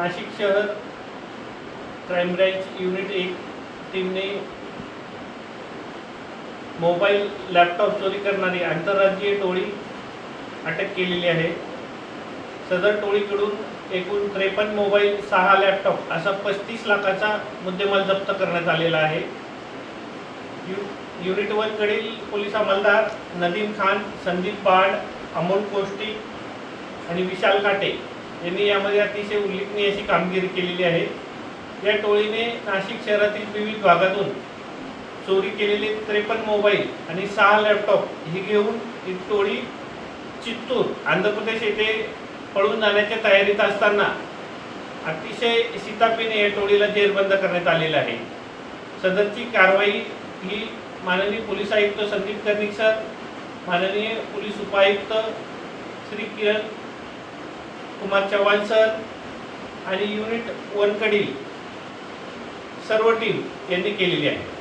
नाशिक शहर crime branch unit एक. टीमने मोबाईल लॅपटॉप चोरी करणारी आंतरराज्यीय टोळी अटक केलेली आहे. सदर टोळीकडून एकूण त्रेपन्न मोबाईल सहा लॅपटॉप असा पस्तीस लाखाचा मुद्देमाल जप्त करण्यात आलेला आहे. यु युनिट वनकडील पोलीस अंमलदार नदीम खान संदीप बाड अमोल कोष्टी आणि विशाल काटे यांनी यामध्ये अतिशय उल्लेखनीय अशी कामगिरी केलेली आहे. या टोळीने नाशिक शहरातील विविध भागातून चोरी केलेले त्रेपन्न मोबाईल आणि सहा लॅपटॉप हे घेऊन ही टोळी चित्तूर आंध्र प्रदेश येथे पळून जाण्याच्या तयारीत असताना अतिशय शितापीने या टोळीला जेरबंद करण्यात आलेलं आहे. सदरची कारवाई ही माननीय पोलीस आयुक्त संदीप कर्णिक सर माननीय पोलीस उपायुक्त श्री किरण कुमार चव्हाण सर आणि युनिट वनकडील सर्व टीम यांनी केलेली आहे.